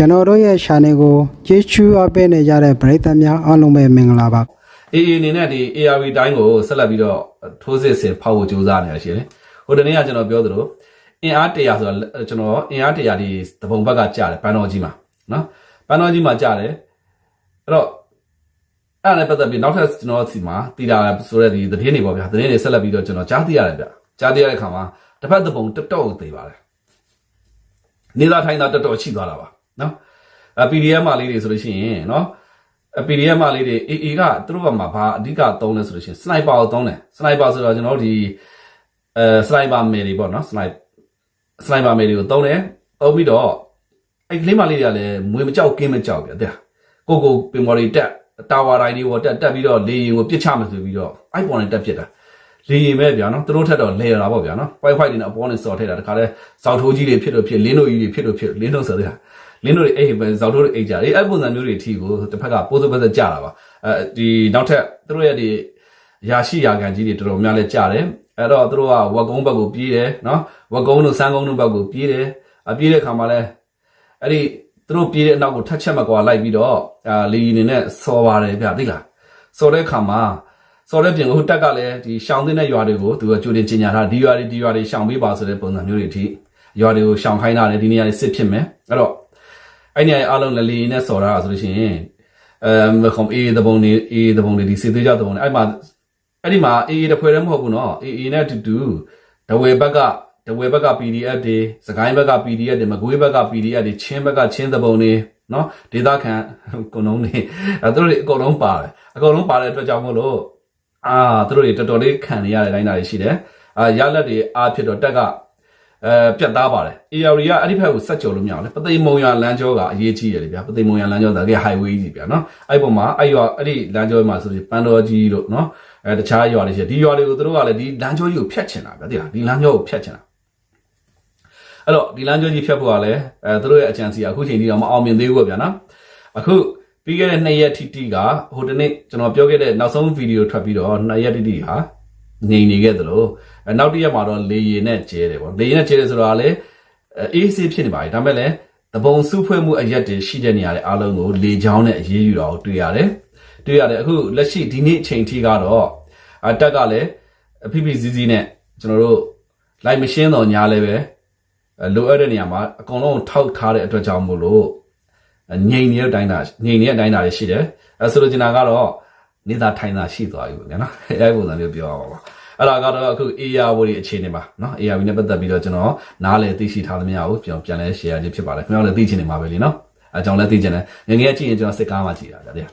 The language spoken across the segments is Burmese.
ကျွန်တော်တို့ရဲ့ channel ကိုကြည့်ချူအပ်ပေးနေကြတဲ့ပရိသတ်များအားလုံးပဲမင်္ဂလာပါအေးအေးအနေနဲ့ဒီ ARV တိုင်းကိုဆက်လက်ပြီးတော့ထိုးစစ်ဆင်ဖောက်ဖို့ကြိုးစားနေရရှိတယ်။ဟိုတနေ့ကကျွန်တော်ပြောသလိုအင်အား100ဆိုတာကျွန်တော်အင်အား100ဒီတပုံဘက်ကကြားတယ်ပန်းတော်ကြီးမှာနော်ပန်းတော်ကြီးမှာကြားတယ်အဲ့တော့အဲ့ဒါနဲ့ပတ်သက်ပြီးနောက်ထပ်ကျွန်တော်စီမှာတည်တာဆိုတဲ့ဒီသတင်းတွေပေါ့ဗျာသတင်းတွေဆက်လက်ပြီးတော့ကျွန်တော်ကြားသိရတယ်ဗျကြားသိရတဲ့ခါမှာတစ်ဖက်တပုံတက်တော့သေးပါတယ်နေသားထိုင်းသားတက်တော့ရှိသွားတာပါ နော်အ PDF မှာလေးတွေဆိုလို့ရှိရင်နော်အ PDF မလေးတွေ AA ကသူတို့ဘက်မှာဘာအဓိကသုံးလဲဆိုလို့ရှိရင်စနိုက်ပါကိုသုံးတယ်စနိုက်ပါဆိုတော့ကျွန်တော်တို့ဒီအဲစနိုက်ပါမယ်တွေပေါ့နော်စနိုက်စနိုက်ပါမယ်တွေကိုသုံးတယ်သုံးပြီးတော့အဲ့ကလေးမလေးတွေကလည်းမွေမကြောက်ကင်းမကြောက်ပြတဲ့ကိုကိုပင်မော်တွေတက်တာဝါတိုင်းတွေပေါ်တက်တက်ပြီးတော့လေရင်ကိုပြစ်ချမယ်ဆိုပြီးတော့အိုက်ပေါ်နဲ့တက်ပြစ်တာလေရင်ပဲဗျာနော်သူတို့ထက်တော့လဲရတာပေါ့ဗျာနော်ပိုက်ဖိုက်တွေနဲ့အပေါ်နဲ့စော်ထည့်တာတခါလဲစောက်ထိုးကြီးတွေဖြစ်လို့ဖြစ်လင်းတို့ကြီးတွေဖြစ်လို့ဖြစ်လင်းတို့ဆိုတဲ့ဟာ လင်းတို့တွေအိတ်ပဲဇောက်တို့တွေအိတ်ကြတယ်အဲ့ပုံစံမျိုးတွေအထီကိုတစ်ဖက်ကပိုးစပတ်သက်ကြတာပါအဲဒီနောက်ထပ်သူတို့ရဲ့ဒီရာရှိရာခံကြီးတွေတော်တော်များလဲကြတယ်အဲ့တော့သူတို့ကဝက်ကုန်းဘက်ကိုပြေးတယ်နော်ဝက်ကုန်းတို့စမ်းကုန်းတို့ဘက်ကိုပြေးတယ်အပြေးတဲ့ခါမှာလဲအဲ့ဒီသူတို့ပြေးတဲ့အနောက်ကိုထက်ချက်မကွာလိုက်ပြီးတော့အာလီနေနဲ့စော်ပါတယ်ဗျသိလားစော်တဲ့ခါမှာစော်တဲ့ပြင်ဟိုတက်ကလည်းဒီရှောင်းတဲ့ရွာတွေကိုသူကကြိုတင်ကျင်ညာထားဒီရွာတွေဒီရွာတွေရှောင်းပေးပါဆိုတဲ့ပုံစံမျိုးတွေအထိရွာတွေကိုရှောင်းခိုင်းတာလေဒီနေရာတွေစစ်ဖြစ်မယ်အဲ့တော့ အဲ့နေရာအားလုံးလလီနဲ့စော်တာဆိုလို့ရှိရင်အဲခုံ AA တပုံနေ AA တပုံနေဒီစေသေးကြတပုံနေအဲ့မှာအဲ့ဒီမှာ AA တခွဲတည်းမဟုတ်ဘူးနော် AA နဲ့အတူတူဒဝေဘက်ကတဝဲဘက်က PDF တွေစကိုင်းဘက်က PDF တွေမကွေးဘက်က PDF တွေချင်းဘက်ကချင်းသဘုံတွေနော်ဒေတာခံအကုန်လုံးတွေအဲတို့တွေအကုန်လုံးပါတယ်အကုန်လုံးပါတဲ့အတွက်ကြောင့်မို့လို့အာတို့တွေတော်တော်လေးခံနေရတဲ့တိုင်းတာတွေရှိတယ်အာရလက်တွေအာဖြစ်တော့တက်က အဲပြတ်သားပါတယ် AR ကအဲ့ဒီဘက်ကိုဆက်ကြော်လို့မရအောင်လေပသိမ်မုံရလမ်းကြောကအရေးကြီးတယ်လေဗျာပသိမ်မုံရလမ်းကြောဒါက highway ကြီးဗျာနော်အဲ့ပုံမှာအဲ့ရွာအဲ့ဒီလမ်းကြောမှာဆိုရင်ပန်းတော်ကြီးတို့နော်အဲတခြားရွာတွေရှိတယ်ဒီရွာတွေကိုသူတို့ကလည်းဒီလမ်းကြောကြီးကိုဖျက်ချင်တာဗျာသိလားဒီလမ်းကြောကိုဖျက်ချင်တာအဲ့တော့ဒီလမ်းကြောကြီးဖျက်ဖို့ကလည်းအဲသူတို့ရဲ့အကြံစီအခုချိန်ကြီးတော့မအောင်မြင်သေးဘူးဗျာနော်အခုပြီးခဲ့တဲ့2ရက်ထိတိကဟိုတနေ့ကျွန်တော်ပြောခဲ့တဲ့နောက်ဆုံးဗီဒီယိုထွက်ပြီးတော့2ရက်တိတိဟာ ငြိမ်နေခဲ့သလိုအဲနောက်တစ်ရက်မှာတော့လေရင်နဲ့ကျဲတယ်ပေါ့လေရင်နဲ့ကျဲတယ်ဆိုတာကလည်းအေးဆေးဖြစ်နေပါပြီဒါပေမဲ့လည်းတပုံစုဖွဲ့မှုအရက်တွေရှိတဲ့နေရာတွေအားလုံးကိုလေချောင်းနဲ့အေးယူတာကိုတွေ့ရတယ်တွေ့ရတယ်အခုလက်ရှိဒီနေ့အချိန်ထိကတော့အတက်ကလည်းအဖိဖိစီးစီးနဲ့ကျွန်တော်တို့လိုက်မရှင်းတော့ညာလည်းပဲအဲလိုအပ်တဲ့နေရာမှာအကုန်လုံးထောက်ထားတဲ့အတွက်ကြောင့်မို့လို့ငြိမ်နေတဲ့အတိုင်းတာငြိမ်နေတဲ့အတိုင်းတာတွေရှိတယ်အဲဆိုလိုချင်တာကတော့ နေသားထိုင်တာရှိသွားပြီပေါ့နော်အဲပုံစံမျိုးပြောရပါပါအဲ့ဒါကတော့အခု AR ဝရီအခြေအနေပါနော် AR နဲ့ပတ်သက်ပြီးတော့ကျွန်တော်နားလည်သိရှိထားသမျှကိုကျွန်တော်ပြန်လဲ share ခြင်းဖြစ်ပါတယ်ခင်ဗျားတို့လည်းသိချင်နေမှာပဲလीနော်အဲကြောင့်လည်းသိချင်တယ်ငယ်ငယ်ကြည့်ရင်ကျွန်တော်စစ်ကားမှကြည့်တာဗျာ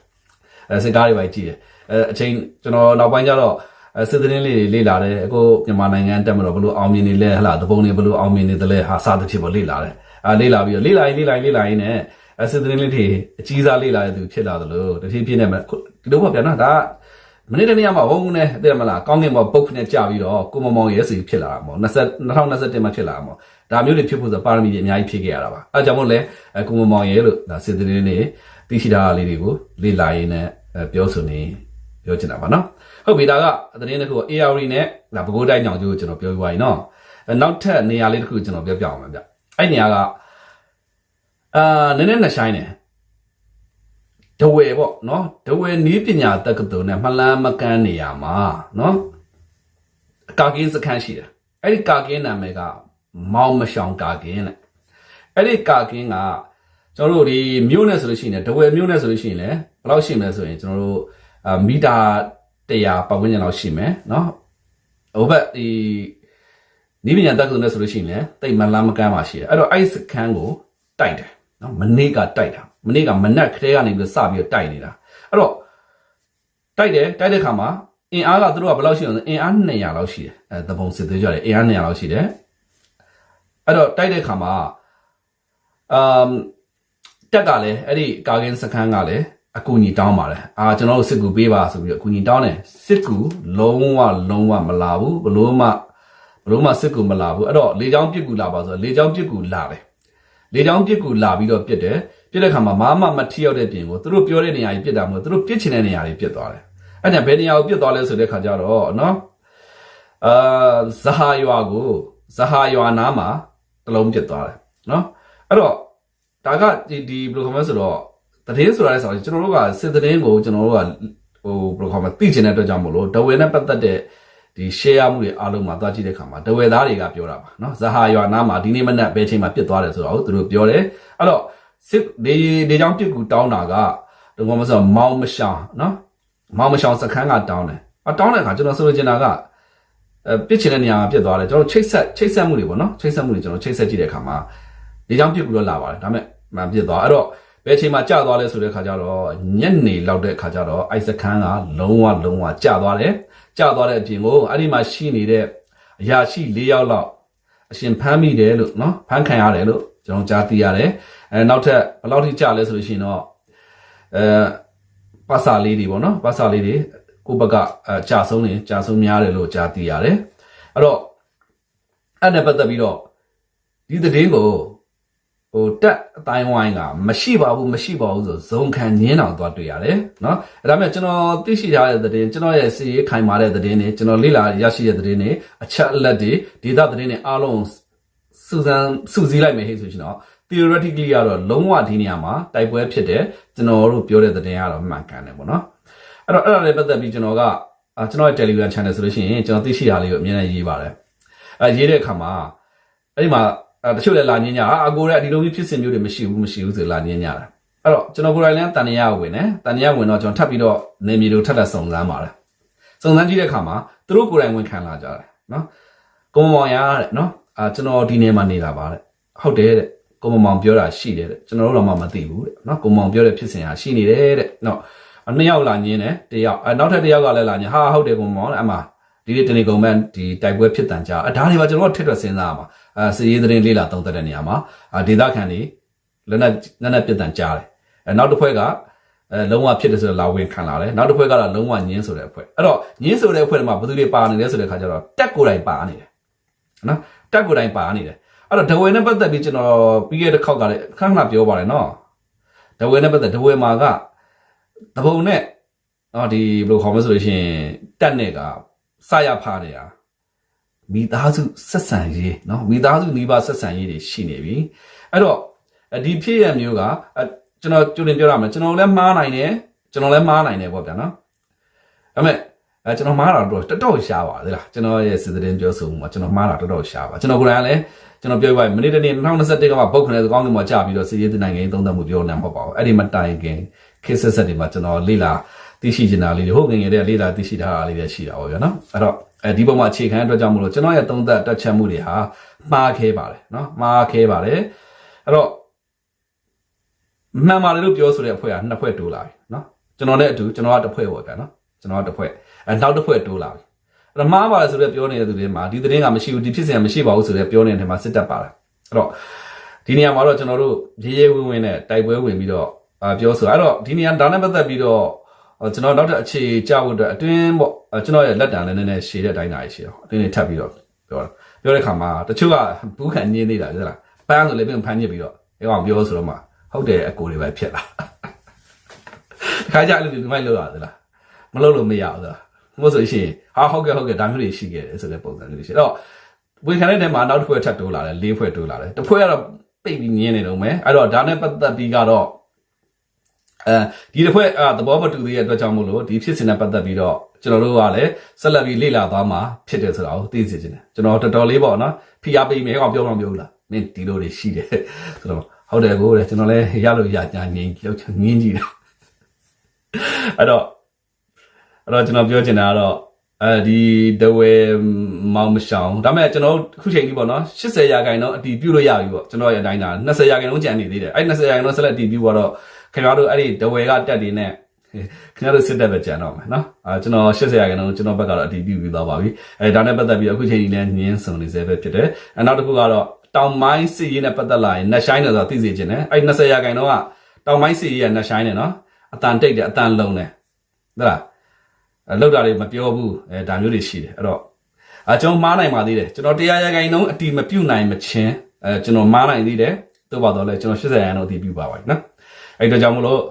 အဲစစ်ကားတွေပဲကြည့်တယ်အဲအချိန်ကျွန်တော်နောက်ပိုင်းကျတော့အဲစစ်သတင်းလေးတွေလေ့လာတယ်အခုမြန်မာနိုင်ငံတက်မလို့ဘလို့အောင်မြင်နေလဲဟလာသဘုံတွေဘလို့အောင်မြင်နေတယ်လဲဟာစသဖြင့်ပေါ့လေ့လာတယ်အဲလေ့လာပြီးတော့လေ့လာရင်လေ့လာရင်လေ့လာရင်နဲ့ အဲစစ်သတင်းလေးတွေအကြီးစားလေ့လာတဲ့သူဖြစ်လာသလိုတဖြည်းဖြည်းနဲ့ဒီလိုပေါ့ဗျာနော်ဒါကမနေ့တနေ့မှဝုန်းနဲ့တဲ့မလားကောင်းကင်ဘောပုတ်နဲ့ကြာပြီးတော့ကိုမမောင်ရဲစီဖြစ်လာတာပေါ့20 2021မှာဖြစ်လာမှာဒါမျိုးတွေဖြစ်ဖို့ဆိုပါရမီတွေအများကြီးဖြည့်ခဲ့ရတာပါအဲကြောင့်မို့လဲကိုမမောင်ရဲလို့ဒါစစ်သတင်းတွေသိရှိတာလေးတွေကိုလေ့လာရင်းနဲ့ပြောဆိုနေပြောချင်တာပါနော်ဟုတ်ပြီဒါကသတင်းတစ်ခု AR နဲ့ဒါပဲခူးတိုင်းညောင်ကျိုးကိုကျွန်တော်ပြောပြပါရင်နော်နောက်ထပ်နေရာလေးတစ်ခုကျွန်တော်ပြောပြအောင်ပါဗျအဲ့နေရာက အာနည်းနည်းနှဆိုင်တယ်ဒဝဲပေါ့နော်ဒဝဲနီးပညာတက္ကသိုလ်နဲ့မလန်းမကန်းနေရမှာနော်ကာကင်းစခန်းရှိတယ်အဲ့ဒီကာကင်းနာမည်ကမောင်မရှောင်ကာကင်းတဲ့အဲ့ဒီကာကင်းကကျွန်တော်တို့ဒီမြို့နဲ့ဆိုလို့ရှိရင်ဒဝဲမြို့နဲ့ဆိုလို့ရှိရင်လည်းဘယ်လောက်ရှိမလဲဆိုရင်ကျွန်တော်တို့အာမီတာ100ပတ်ဝန်းကျင်လောက်ရှိမယ်နော်ဟိုဘက်ဒီနီးပညာတက္ကသိုလ်နဲ့ဆိုလို့ရှိရင်လည်းတိတ်မလန်းမကန်းပါရှိတယ်အဲ့တော့အဲ့ဒီစခန်းကိုတိုက်တယ် နော်မနေ့ကတိုက်တာမနေ့ကမနက်ခရဲကနေပြီးစပြီးတိုက်နေတာအဲ့တော့တိုက်တယ်တိုက်တဲ့ခါမှာအင်အားကသူတို့ကဘယ်လောက်ရှိအောင်အင်အား200လောက်ရှိတယ်အဲသဘုံစစ်သေးကြတယ်အင်အား200လောက်ရှိတယ်အဲ့တော့တိုက်တဲ့ခါမှာအမ်တက်ကလည်းအဲ့ဒီကာကင်းစခန်းကလည်းအကူညီတောင်းပါတယ်အာကျွန်တော်တို့စစ်ကူပေးပါဆိုပြီးတော့အကူညီတောင်းတယ်စစ်ကူလုံးဝလုံးဝမလာဘူးဘလို့မှဘလို့မှစစ်ကူမလာဘူးအဲ့တော့လေချောင်းပြစ်ကူလာပါဆိုတော့လေချောင်းပြစ်ကူလာတယ် လေချောင်းပြစ်ကူလာပြီးတော့ပြစ်တယ်ပြစ်တဲ့ခါမှာမာမမထီရောက်တဲ့ပြင်ကိုသူတို့ပြောတဲ့နေရာကြီးပြစ်တာမဟုတ်သူတို့ပြစ်ချင်တဲ့နေရာကြီးပြစ်သွားတယ်အဲ့ဒါဘယ်နေရာကိုပြစ်သွားလဲဆိုတဲ့ခါကျတော့နော်အာဇဟာရွာကိုဇဟာရွာနားမှာတလုံးပြစ်သွားတယ်နော်အဲ့တော့ဒါကဒီဒီဘယ်လိုခေါ်မလဲဆိုတော့သတင်းဆိုတာလဲဆိုတော့ကျွန်တော်တို့ကစစ်သတင်းကိုကျွန်တော်တို့ကဟိုဘယ်လိုခေါ်မလဲသိချင်တဲ့အတွက်ကြောင့်မို့လို့ဒဝယ်နဲ့ပတ်သက်တဲ့ ဒီ share မှုတွေအားလုံးမှာသွားကြည့်တဲ့အခါမှာဒဝယ်သားတွေကပြောတာပါเนาะဇဟာရွာနားမှာဒီနေ့မနက်ဘယ်ချိန်မှာပြစ်သွားတယ်ဆိုတော့သူတို့ပြောတယ်အဲ့တော့စစ်ဒီဒီကြောင့်ပြစ်ကူတောင်းတာကဘယ်လိုခေါ်မလဲဆိုတော့မောင်မရှောင်เนาะမောင်မရှောင်စခန်းကတောင်းတယ်အတောင်းတဲ့အခါကျွန်တော်ဆိုလိုချင်တာက အဲပြစ်ချင်တဲ့နေရာမှာပြစ်သွားတယ်ကျွန်တော်ချိတ်ဆက်ချိတ်ဆက်မှုတွေပေါ့နော်ချိတ်ဆက်မှုတွေကျွန်တော်ချိတ်ဆက်ကြည့်တဲ့အခါမှာဒီကြောင့်ပြစ်ပြီးတော့လာပါတယ်ဒါပေမဲ့မပြစ်သွားအဲ့တော့ဘယ်ချိန်မှာကြာသွားလဲဆိုတဲ့ခါကျတော့ညနေလောက်တဲ့ခါကျတော့အိုက်စခန်းကလုံးဝလုံးဝကြာသွားတယ် ကြာသွားတဲ့အပြင်ကိုအဲ့ဒီမှာရှိနေတဲ့အရာရှိ၄ယောက်လောက်အရှင်ဖမ်းမိတယ်လို့နော်ဖမ်းခံရတယ်လို့ကျွန်တော်ကြားသိရတယ်အဲနောက်ထပ်ဘယ်လောက်ထိကြာလဲဆိုလို့ရှိရင်တော့အဲပါစာလေးတွေပေါ့နော်ပါစာလေးတွေကိုယ့်ဘက်ကအဲကြာဆုံးနေကြာဆုံးများတယ်လို့ကြားသိရတယ်အဲ့တော့အဲ့နဲ့ပတ်သက်ပြီးတော့ဒီသတင်းကို ဟိုတက်အတိုင်းဝိုင်းကမရှိပါဘူးမရှိပါဘူးဆိုဇုံခံညင်းအောင်သွားတွေ့ရတယ်เนาะအဲ့ဒါမဲ့ကျွန်တော်သိရှိထားတဲ့သတင်းကျွန်တော်ရဲ့စီရေးခိုင်မာတဲ့သတင်းတွေကျွန်တော်လေ့လာရရှိတဲ့သတင်းတွေအချက်အလက်တွေဒေတာသတင်းတွေအားလုံးစူဇန်စူစီလိုက်မယ်ဟဲ့ဆိုရှင်တော့ theoretically ကတော့လုံးဝဒီနေရာမှာတိုက်ပွဲဖြစ်တယ်ကျွန်တော်တို့ပြောတဲ့သတင်းကတော့မှန်ကန်တယ်ပေါ့နော်အဲ့တော့အဲ့ဒါလည်းပတ်သက်ပြီးကျွန်တော်ကအာကျွန်တော်ရဲ့ Telegram channel ဆိုလို့ရှိရင်ကျွန်တော်သိရှိတာလေးကိုအမြဲတမ်းရေးပါတယ်အဲရေးတဲ့အခါမှာအဲ့ဒီမှာ အဲတချို့လည်းလာညင်းကြအာအကိုရဲ့ဒီလိုမျိုးဖြစ်စဉ်မျိုးတွေမရှိဘူးမရှိဘူးဆိုလာညင်းကြတာအဲ့တော့ကျွန်တော်ကိုယ်တိုင်လည်းတန်ရရဝင်တယ်တန်ရရဝင်တော့ကျွန်တော်ထပ်ပြီးတော့နေမြေတို့ထပ်ထပ်စုံစမ်းပါတယ်စုံစမ်းကြည့်တဲ့အခါမှာသူတို့ကိုယ်တိုင်ဝင်ခံလာကြတယ်နော်ကိုမမောင်ရတဲ့နော်အာကျွန်တော်ဒီနေမှာနေတာပါတဲ့ဟုတ်တယ်တဲ့ကိုမမောင်ပြောတာရှိတယ်တဲ့ကျွန်တော်တို့တော့မှမသိဘူးတဲ့နော်ကိုမမောင်ပြောတဲ့ဖြစ်စဉ်ဟာရှိနေတယ်တဲ့နော်နှစ်ယောက်လာညင်းတယ်တယောက်အဲနောက်ထပ်တယောက်ကလည်းလာညင်းဟာဟုတ်တယ်ကိုမမောင်တဲ့အမှဒီနေ့တနေ့ကုန်မဲ့ဒီတိုက်ပွဲဖြစ်တန်ကြအဲဒါတွေပါကျွန်တော်တို့ထစ်ထွက်စဉ်းစားရမှာ အဲစည်ရေးသတင်းလေးလာသုံးသပ်တဲ့နေရာမှာအာဒေသခံတွေလက်နက်လက်နက်ပြစ်တန်ကြားတယ်အဲနောက်တစ်ဖွဲ့ကအဲလုံးဝဖြစ်တယ်ဆိုတော့လာဝင်ခံလာတယ်နောက်တစ်ဖွဲ့ကတော့လုံးဝညင်းဆိုတဲ့အဖွဲ့အဲ့တော့ညင်းဆိုတဲ့အဖွဲ့တွေမှာဘယ်သူတွေပါနေလဲဆိုတဲ့ခါကျတော့တက်ကိုယ်တိုင်ပါနေတယ်နော်တက်ကိုယ်တိုင်ပါနေတယ်အဲ့တော့ဒဝဲနဲ့ပတ်သက်ပြီးကျွန်တော်ပြီးရတဲ့ခေါက်ကလည်းခဏခဏပြောပါတယ်နော်ဒဝဲနဲ့ပတ်သက်ဒဝဲမှာကတပုံနဲ့နော်ဒီဘယ်လိုခေါ်မလဲဆိုလို့ရှိရင်တက်နဲ့ကစရဖားနေတာ မိသားစုဆက်ဆံရေးနော်မိသားစုနှီးပါဆက်ဆံရေးတွေရှိနေပြီအဲ့တော့ဒီဖြစ်ရမျိုးကကျွန်တော်ကြိုတင်ပြောရမယ်ကျွန်တော်လည်းမှားနိုင်တယ်ကျွန်တော်လည်းမှားနိုင်တယ်ပေါ့ဗျာနော်ဒါပေမဲ့အဲကျွန်တော်မှားတာတော့တော်တော်ရှားပါသေးလားကျွန်တော်ရဲ့စစ်သတင်းပြောဆိုမှုမှာကျွန်တော်မှားတာတော်တော်ရှားပါကျွန်တော်ကိုယ်တိုင်ကလည်းကျွန်တော်ပြောပြမိနစ်တနေ့2021ကမှပုတ်ခနဲ့ကောင်းကင်မှာကြာပြီးတော့စီးရေးနိုင်ငံရေးသုံးသပ်မှုပြောနေမှာပေါ့ပါဘူးအဲ့ဒီမတိုင်ခင်ခေတ်ဆက်ဆက်တွေမှာကျွန်တော်လေ့လာ သိရှိချင်တာလေးတွေဟုတ်ငယ်ငယ်တည်းလေ့လာသိရှိထားတာလေးတွေရှိတာပေါ့ဗျာနော်အဲ့တော့အဲဒီပုံမှာအခြေခံအတွက်ကြောင့်မလို့ကျွန်တော်ရဲ့သုံးသပ်တက်ချက်မှုတွေဟာမှားခဲပါတယ်နော်မှားခဲပါတယ်အဲ့တော့မှန်ပါတယ်လို့ပြောဆိုတဲ့အဖွဲ့ကနှစ်ဖွဲ့တိုးလာပြီနော်ကျွန်တော်နဲ့အတူကျွန်တော်ကတစ်ဖွဲ့ပေါ့ဗျာနော်ကျွန်တော်ကတစ်ဖွဲ့အဲနောက်တစ်ဖွဲ့တိုးလာပြီအဲ့တော့မှားပါတယ်ဆိုတဲ့ပြောနေတဲ့သူတွေမှာဒီသတင်းကမရှိဘူးဒီဖြစ်စဉ်ကမရှိပါဘူးဆိုတဲ့ပြောနေတဲ့ထဲမှာစစ်တပ်ပါတယ်အဲ့တော့ဒီနေရာမှာတော့ကျွန်တော်တို့ရေးရဲဝင်းဝင်းနဲ့တိုက်ပွဲဝင်ပြီးတော့အာပြောဆိုအဲ့တော့ဒီနေရာဒါနဲ့ပတ်သက်ပြီးတော့ ကျွန်တော်နောက်ထပ်အခြေကြဖို့အတွက်အတွင်းပေါ့ကျွန်တော်ရဲ့လက်တံလည်းနည်းနည်းရှည်တဲ့အတိုင်းတာရှိတော့အတွင်းနေထပ်ပြီးတော့ပြောတာပြောတဲ့ခါမှာတချို့ကဘူးခံညင်းနေတာဟုတ်လားပန်းဆိုလည်းပြင်ဖမ်းညစ်ပြီးတော့အဲကောင်ပြောဆိုတော့မှဟုတ်တယ်အကိုတွေပဲဖြစ်လာတခါကြအဲ့လိုဒီမိုက်လောက်ရသလားမလုပ်လို့မရဘူးသလားမဟုတ်ဆိုရှင်ဟာဟုတ်ကဲ့ဟုတ်ကဲ့ဒါမျိုးတွေရှိခဲ့တယ်ဆိုတဲ့ပုံစံမျိုးရှိတော့ဝင်ခံတဲ့တဲမှာနောက်တစ်ဖွဲ့ထပ်တိုးလာတယ်၄ဖွဲ့တိုးလာတယ်တစ်ဖွဲ့ကတော့ပိတ်ပြီးညင်းနေတော့မယ်အဲ့တော့ဒါနဲ့ပတ်သက်ပြီးကတော့ အဲဒီတစ်ဖွဲ့အာသဘောမတူသေးတဲ့အတွက်ကြောင့်မို့လို့ဒီဖြစ်စဉ်နဲ့ပတ်သက်ပြီးတော့ကျွန်တော်တို့ကလည်းဆက်လက်ပြီးလေ့လာသွားမှာဖြစ်တယ်ဆိုတာကိုသိစေချင်တယ်ကျွန်တော်တော်တော်လေးပေါ့နော်ဖိအားပေးမယ်ကောင်ပြောမှမပြောဘူးလားမင်းဒီလိုတွေရှိတယ်ဆိုတော့ဟုတ်တယ်ကိုတဲ့ကျွန်တော်လည်းရလို့ရညာငင်းကြောက်ငင်းကြည့်တယ်အဲ့တော့အဲ့တော့ကျွန်တော်ပြောချင်တာကတော့အဲဒီဒဝဲမောင်မရှောင်းဒါပေမဲ့ကျွန်တော်ခုချိန်ကြီးပေါ့နော်80ရာခိုင်နှုန်းအတီးပြုတ်လို့ရပြီပေါ့ကျွန်တော်ရဲ့အတိုင်းတာ20ရာခိုင်နှုန်းကြံနေသေးတယ်အဲ့20ရာခိုင်နှုန်းဆက်လက်အတီးပြုတ်တော့ ခင်ဗျားတို့အဲ့ဒီဒဝဲကတက်တွေနဲ့ခင်ဗျားတို့စစ်တပ်ပဲကြံတော့မယ်နော်အာကျွန်တော်80ရာခိုင်နှုန်းကျွန်တော်ဘက်ကတော့အတီးပြုတ်ပြီးသွားပါပြီအဲဒါနဲ့ပတ်သက်ပြီးအခုချိန်ကြီးလည်းညင်းစုံနေစေပဲဖြစ်တယ်အဲနောက်တစ်ခုကတော့တောင်မိုင်းစီရေးနဲ့ပတ်သက်လာရင်နှက်ဆိုင်တယ်ဆိုတာသိစေချင်တယ်အဲ့20ရာခိုင်နှုန်းကတောင်မိုင်းစီရေးကနှက်ဆိုင်တယ်နော်အတန်တိတ်တယ်အတန်လုံးတယ်ဟုတ်လားအဲလောက်တာတွေမပြောဘူးအဲဒါမျိုးတွေရှိတယ်အဲ့တော့အကျွန်တော်မားနိုင်ပါသေးတယ်ကျွန်တော်တရားရခိုင်နှုန်းအတီမပြုတ်နိုင်မချင်းအဲကျွန်တော်မားနိုင်သေးတယ်သို့ပါတော့လဲကျွန်တော်80ရာခိုင်နှုန်းအတီပြုတ်ပါပါနော် အဲ့တော့ကြောင့်မလို့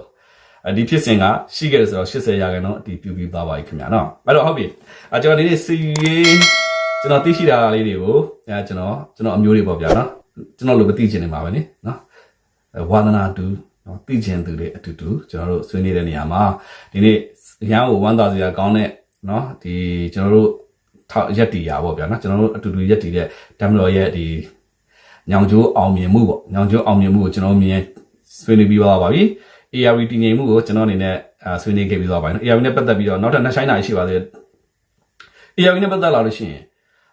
ဒီဖြစ်စဉ်ကရှိခဲ့တယ်ဆိုတော့80ရာခိုင်နှုန်းအတီပြုတ်ပြီးသွားပါပြီခင်ဗျာနော်အဲ့တော့ဟုတ်ပြီအကျွန်တော်ဒီနေ့စီရေးကျွန်တော်သိရှိတာလေးတွေကိုအဲကျွန်တော်ကျွန်တော်အမျိုးတွေပေါ့ဗျာနော်ကျွန်တော်လိုမသိချင်နေမှာပဲနိနော်အဲဝါသနာတူနော်သိကျင်သူတွေအတူတူကျွန်တော်တို့ဆွေးနွေးတဲ့နေရာမှာဒီနေ့ရန်ကိုဝမ်းသာစရာကောင်းတဲ့နော်ဒီကျွန်တော်တို့ထောက်ရက်တီရာပေါ့ဗျာနော်ကျွန်တော်တို့အတူတူရက်တီတဲ့တမ်မတော်ရဲ့ဒီညောင်ကျိုးအောင်မြင်မှုပေါ့ညောင်ကျိုးအောင်မြင်မှုကိုကျွန်တော်မြင် ဆွေးနွေးပြီးသွားပါပြီ ARV တည်ငြိမ်မှုကိုကျွန်တော်အနေနဲ့အာဆွေးနွေးခဲ့ပြီးသွားပါပြီနော် ARV နဲ့ပတ်သက်ပြီးတော့နောက်ထပ်နှစ်ဆိုင်တာရှိပါသေးတယ် ARV နဲ့ပတ်သက်လာလို့ရှိရင်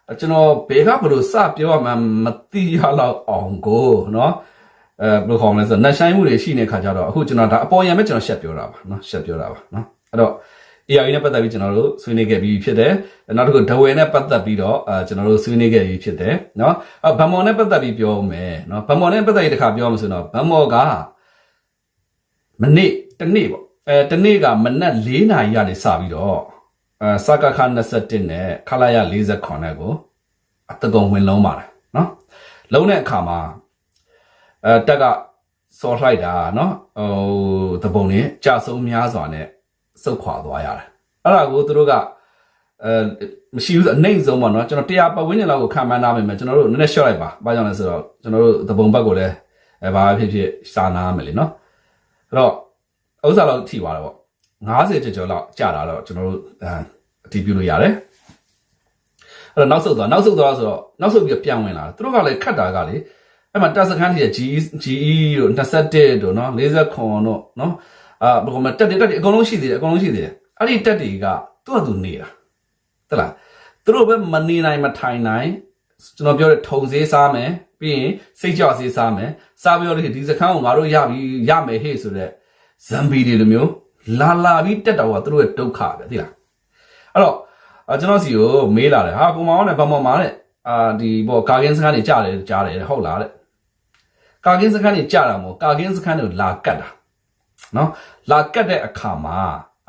အဲကျွန်တော်ဘယ်ကဘလို့စပြောရမှန်းမသိရတော့အောင်ကိုနော်အဲဘယ်လိုခေါ်မလဲဆိုတော့နှဆိုင်မှုတွေရှိနေတဲ့ခါကျတော့အခုကျွန်တော်ဒါအပေါ်ယံပဲကျွန်တော်ရှက်ပြောတာပါနော်ရှက်ပြောတာပါနော်အဲ့တော့ ARV နဲ့ပတ်သက်ပြီးကျွန်တော်တို့ဆွေးနွေးခဲ့ပြီးဖြစ်တယ်နောက်တစ်ခုဒဝယ်နဲ့ပတ်သက်ပြီးတော့အဲကျွန်တော်တို့ဆွေးနွေးခဲ့ပြီးဖြစ်တယ်နော်အဗမော်နဲ့ပတ်သက်ပြီးပြောမယ်နော်ဗမော်နဲ့ပတ်သက်ပြီးတစ်ခါပြောမှဆိုတော့ဗမော်က မနေ့တနေ့ပေါ့အဲတနေ့ကမနက်၄နာရီကနေစပြီးတော့အဲစကခ21နဲ့ခလာရ48နဲ့ကိုအတကုံဝင်လုံးပါတယ်နော်လုံးတဲ့အခါမှာအဲတက်ကစော်လိုက်တာနော်ဟိုတပုံနဲ့ကြာဆုံးများစွာနဲ့စုတ်ခွာသွားရတယ်အဲ့ဒါကိုသူတို့ကအဲမရှိဘူးဆိုအနှိမ့်ဆုံးပေါ့နော်ကျွန်တော်တရားပတ်ဝန်းကျင်လောက်ကိုခံမှန်းထားမယ်မယ်ကျွန်တော်တို့နည်းနည်း short လိုက်ပါဘာကြောင့်လဲဆိုတော့ကျွန်တော်တို့တပုံဘက်ကိုလည်းအဲဘာဖြစ်ဖြစ်စာနာမယ်လीနော် အဲ့တော့ဥစ္စာလောက်ထိသွားတယ်ပေါ့90ကျော်ကျော်လောက်ကြာတာတော့ကျွန်တော်တို့အဲအတီးပြုလို့ရတယ်အဲ့တော့နောက်ဆုတ်သွားနောက်ဆုတ်သွားဆိုတော့နောက်ဆုတ်ပြီးပြန်ဝင်လာတယ်သူတို့ကလည်းခတ်တာကလေအဲ့မှာတက်စခန်းကြီး G GE တို့21တို့နော်40ခွန်တို့နော်အာဘယ်ကောင်မတက်တယ်တက်တယ်အကုန်လုံးရှိသေးတယ်အကုန်လုံးရှိသေးတယ်အဲ့ဒီတက်တွေကသူ့အတူနေတာတလားသူတို့ပဲမနေနိုင်မထိုင်နိုင်ကျွန်တော်ပြောတဲ့ထုံစေးစားမယ်ပြီးရင်စိတ်ကြောက်စေးစားမယ် စားပြီးတော့လေဒီစခန်းကိုငါတို့ရပြီရမယ်ဟေ့ဆိုတဲ့ဇမ်ဘီတွေလိုမျိုးလာလာပြီးတက်တော့ကသူတို့ရဲ့ဒုက္ခပဲသိလားအဲ့တော့အာကျွန်တော်စီကိုမေးလာတယ်ဟာကိုမောင်နဲ့ဗမောင်မာတဲ့အာဒီဘောကာကင်းစခန်းတွေကြားတယ်ကြားတယ်ဟုတ်လားတဲ့ကာကင်းစခန်းတွေကြားတာမို့ကာကင်းစခန်းတွေကိုလာကတ်တာနော်လာကတ်တဲ့အခါမှာ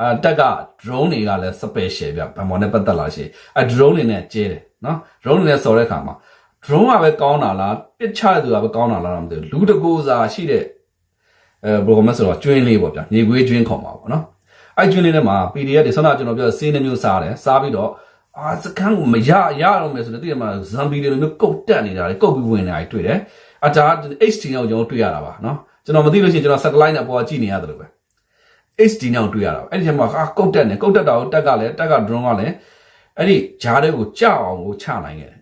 အာတက်က drone တွေကလည်း special ပြဗမောင်နဲ့ပတ်သက်လာရှိအဲ drone တွေနဲ့ကျဲတယ်နော် drone တွေနဲ့ဆော်တဲ့အခါမှာ drone ကပဲကောင်းတာလားပစ်ချတဲ့သူကပဲကောင်းတာလားတော့မသိဘူးလူတကူစားရှိတဲ့အဲဘယ်လိုမှဆိုတော့ကျွင်းလေးပေါ့ဗျာမြေခွေးကျွင်းခေါ်မှာပေါ့နော်အဲ့ကျွင်းလေးထဲမှာ PDF တွေဆောနာကျွန်တော်ပြောစေးနှမျိုးစားတယ်စားပြီးတော့အာစကန်ကိုမရရတော့မယ်ဆိုတော့တကယ်မှဇမ်ဘီတွေလိုမျိုးကုတ်တက်နေတာလေကုတ်ပြီးဝင်နေတာတွေ့တယ်အတား HD နဲ့ကျွန်တော်တွေ့ရတာပါနော်ကျွန်တော်မသိလို့ရှိရင်ကျွန်တော် satellite နဲ့ပေါ်ကြည့်နေရတယ်လို့ပဲ HD နဲ့တွေ့ရတာအဲ့ဒီထဲမှာဟာကုတ်တက်နေကုတ်တက်တာကိုတက်ကလည်းတက်က drone ကလည်းအဲ့ဒီဂျားတွေကိုကြောက်အောင်ကိုချနိုင်ခဲ့တယ်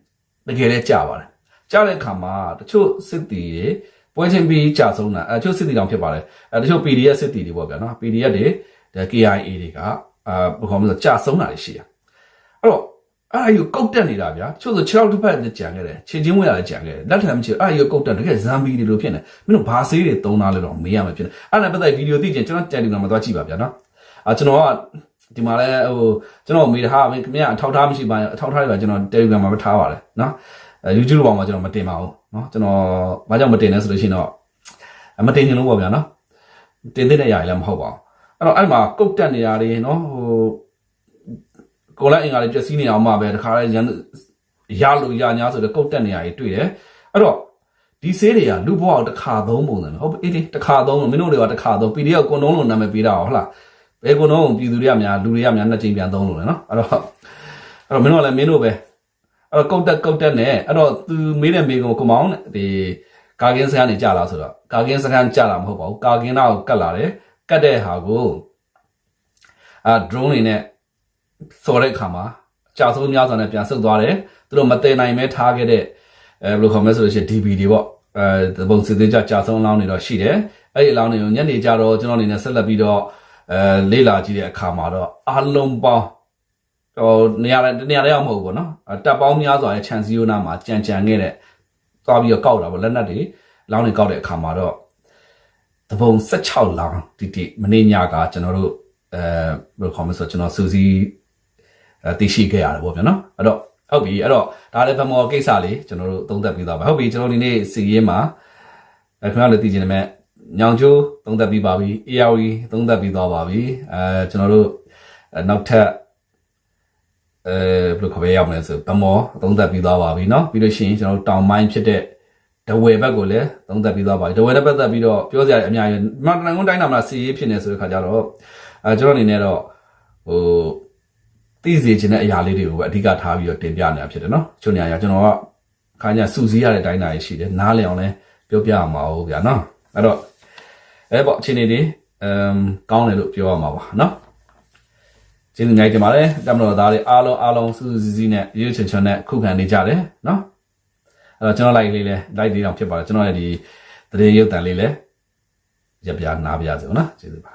တကယ်လည်းကြပါတယ်ကြတဲ့အခါမှာတချို့စစ်တီတွေပွဲချင်းပြီးကြာဆုံးတာအဲတချို့စစ်တီတောင်ဖြစ်ပါတယ်အဲတချို့ PDF စစ်တီတွေပေါ့ဗျာနော် PDF တွေဒါ KIA တွေကအာဘယ်ခေါ်မလဲကြာဆုံးတာတွေရှိတယ်အဲ့တော့အဲ့အယူကုတ်တက်နေတာဗျာတချို့ဆို6တစ်ဖက်နဲ့ကြံခဲ့တယ်ခြေချင်းဝဲရတယ်ကြံခဲ့တယ်လက်ထံမချေအဲ့အယူကုတ်တက်တကယ်ဇမ်ဘီတွေလိုဖြစ်နေမင်းတို့ဘာဆေးတွေသုံးသားလဲတော့မေးရမှာဖြစ်နေအဲ့ဒါနဲ့ပတ်သက်ဗီဒီယိုသိချင်ကျွန်တော် Telegram မှာသွားကြည့်ပါဗျာနော်အာကျွန်တော်က ဒီမှာလည်းဟိုကျွန်တော်မေးတာဟာမင်းခင်ဗျာအထောက်ထားမရှိပါဘူးအထောက်ထားတွေပါကျွန်တော် Telegram မှာပဲထားပါတယ်နော် YouTube ပေါ်မှာကျွန်တော်မတင်ပါဘူးနော်ကျွန်တော်ဘာကြောင့်မတင်လဲဆိုလို့ရှိရင်တော့မတင်ချင်လို့ပေါ့ဗျာနော်တင်တဲ့နေရာလည်းမဟုတ်ပါဘူးအဲ့တော့အဲ့မှာကုတ်တက်နေရာတွေနော်ဟိုကိုလိုက်အင်္ဂါတွေပျက်စီးနေအောင်မှာပဲတခါလဲရန်ရလို့ရညာဆိုတော့ကုတ်တက်နေရာတွေတွေ့တယ်အဲ့တော့ဒီဆေးတွေကလူဘဝတခါသုံးပုံစံဟုတ်ပြီအေးလေတခါသုံးလို့မင်းတို့တွေကတခါသုံး PDF ကွန်တုံးလို့နာမည်ပေးတာဟုတ်လား ဘယ်ကိုနှုံးပြည်သူတွေကများလူတွေကများနှစ်ချိန်ပြန်သုံးလို့လေနော်အဲ့တော့အဲ့တော့မင်းတို့ကလည်းမင်းတို့ပဲအဲ့တော့ကုတ်တက်ကုတ်တက်နဲ့အဲ့တော့သူမေးတဲ့မေးကိုကိုမောင်တဲ့ဒီကာကင်းစကန်နေကြလာဆိုတော့ကာကင်းစကန်ကြလာမဟုတ်ပါဘူးကာကင်းသားကိုကတ်လာတယ်ကတ်တဲ့ဟာကိုအာ drone တွေနဲ့စော်တဲ့အခါမှာကြာဆုံးများစွာနဲ့ပြန်ဆုတ်သွားတယ်သူတို့မတည်နိုင်မဲထားခဲ့တဲ့အဲဘယ်လိုခေါ်မလဲဆိုလို့ရှိရင် DB တွေပေါ့အဲပုံစစ်သေးကြကြာဆုံးလောင်းနေတော့ရှိတယ်အဲ့ဒီအလောင်းတွေကိုညနေကြတော့ကျွန်တော်အနေနဲ့ဆက်လက်ပြီးတော့ အဲလေးလာကြည့်တဲ့အခါမှာတော့အလုံးပေါင်းဟိုနေရာတိုင်းနေရာတိုင်းအောင်မဟုတ်ဘူးပေါ့နော်တပ်ပေါင်းများစွာရဲ့ခြံစည်းရိုးနာမှာကြံကြံခဲ့တဲ့သွားပြီးတော့ကောက်တာပေါ့လက်နက်တွေလောင်းတွေကောက်တဲ့အခါမှာတော့တပုံ16လောင်းဒီတိမနေ့ညကကျွန်တော်တို့အဲဘယ်လိုခေါ်မလဲဆိုကျွန်တော်စူစီအဲသိရှိခဲ့ရတယ်ပေါ့ဗျာနော်အဲ့တော့ဟုတ်ပြီအဲ့တော့ဒါလည်းဗမောကိစ္စလေးကျွန်တော်တို့သုံးသပ်ပြီးသားပါဟုတ်ပြီကျွန်တော်ဒီနေ့စီရေးမှာအဲခင်ဗျားလည်းသိချင်တယ်မဲ့ ညောင်ချိုးသုံးသပ်ပြီးပါပြီ ARV သုံးသပ်ပြီးသွားပါပြီအဲကျွန်တော်တို့နောက်ထပ်အဲဘယ်လိုခေါ်ပြရမလဲဆိုဗမောသုံးသပ်ပြီးသွားပါပြီเนาะပြီးလို့ရှိရင်ကျွန်တော်တို့တောင်ပိုင်းဖြစ်တဲ့ဒဝယ်ဘက်ကိုလည်းသုံးသပ်ပြီးသွားပါပြီဒဝယ်နဲ့ပတ်သက်ပြီးတော့ပြောစရာအများကြီးမန္တန်ကုန်းတိုင်းနာမှာစီရေးဖြစ်နေဆိုတဲ့ခါကျတော့အဲကျွန်တော်အနေနဲ့တော့ဟိုသိစေချင်တဲ့အရာလေးတွေကိုပဲအဓိကထားပြီးတော့တင်ပြနေတာဖြစ်တယ်နော်။ချို့နေရာကျွန်တော်ကခါညာစူစီးရတဲ့အတိုင်းအတာရှိတယ်။နားလည်အောင်လည်းပြောပြမှာဟုတ်ဗျာနော်။ အဲ့တော့ အဲပေါ့အခြေအနေတွေအမ်ကောင်းတယ်လို့ပြောရမှာပါနော်ကျေးဇူးများတင်ပါတယ်တမတော်သားတွေအားလုံးအားလုံးစူးစူးစီးစီးနဲ့ရွေးချယ်ချွန်နဲ့ခုခံနေကြတယ်နော်အဲ့တော့ကျွန်တော် like လေးလဲ like လေးတောင်ဖြစ်ပါတယ်ကျွန်တော်ရဲ့ဒီတရေရုပ်တံလေးလဲရပြနားပြစေနော်ကျေးဇူးပါ